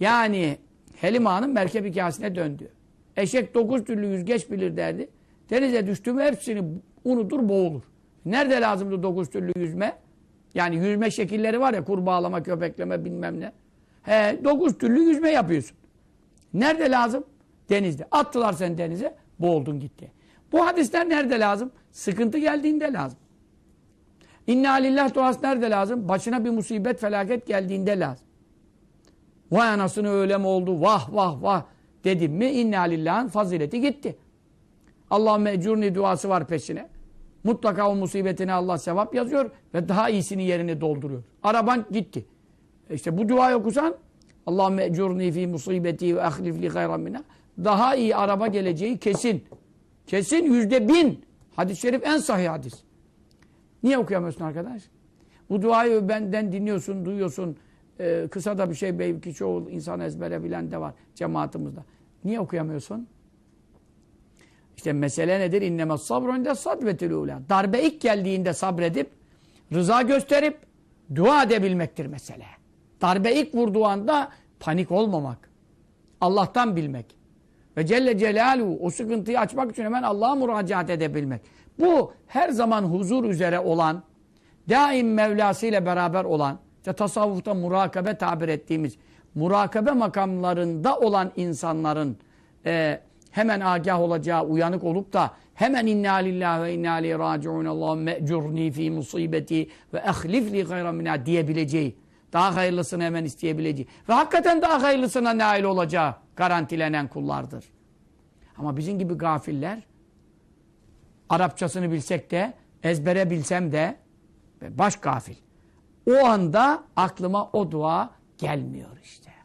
Yani Helima Hanım merkep hikayesine döndü. Eşek dokuz türlü yüzgeç bilir derdi. Denize düştü mü hepsini unutur boğulur. Nerede lazımdı dokuz türlü yüzme? Yani yüzme şekilleri var ya kurbağalama, köpekleme bilmem ne. He, dokuz türlü yüzme yapıyorsun. Nerede lazım? Denizde. Attılar sen denize, boğuldun gitti. Bu hadisler nerede lazım? Sıkıntı geldiğinde lazım. İnna lillah duası nerede lazım? Başına bir musibet, felaket geldiğinde lazım. Vay anasını öyle mi oldu? Vah vah vah dedim mi inna lillahın fazileti gitti. Allahümme ecurni duası var peşine. Mutlaka o musibetine Allah sevap yazıyor ve daha iyisini yerini dolduruyor. Araban gitti. E İşte bu duayı okusan Allahümme ecurni fi musibeti ve ahlifli gayran minha. Daha iyi araba geleceği kesin. Kesin yüzde bin. Hadis-i şerif en sahih hadis. Niye okuyamıyorsun arkadaş? Bu duayı benden dinliyorsun, duyuyorsun. Ee, kısa da bir şey belki çoğu insan ezbere bilen de var cemaatimizde. Niye okuyamıyorsun? İşte mesele nedir? İnnemez sabrunde sadvetül ula. Darbe ilk geldiğinde sabredip, rıza gösterip, dua edebilmektir mesele. Darbe ilk vurduğu anda panik olmamak. Allah'tan bilmek. Ve Celle Celaluhu o sıkıntıyı açmak için hemen Allah'a müracaat edebilmek. Bu her zaman huzur üzere olan, daim Mevlası ile beraber olan, işte tasavvufta murakabe tabir ettiğimiz, murakabe makamlarında olan insanların e, hemen agah olacağı, uyanık olup da hemen inna lillahi ve inna ileyhi raciun Allahümme ecurni fi musibeti ve ehlifli gayra minha diyebileceği, daha hayırlısını hemen isteyebileceği ve hakikaten daha hayırlısına nail olacağı garantilenen kullardır. Ama bizim gibi gafiller Arapçasını bilsek de, ezbere bilsem de baş gafil. O anda aklıma o dua gelmiyor işte.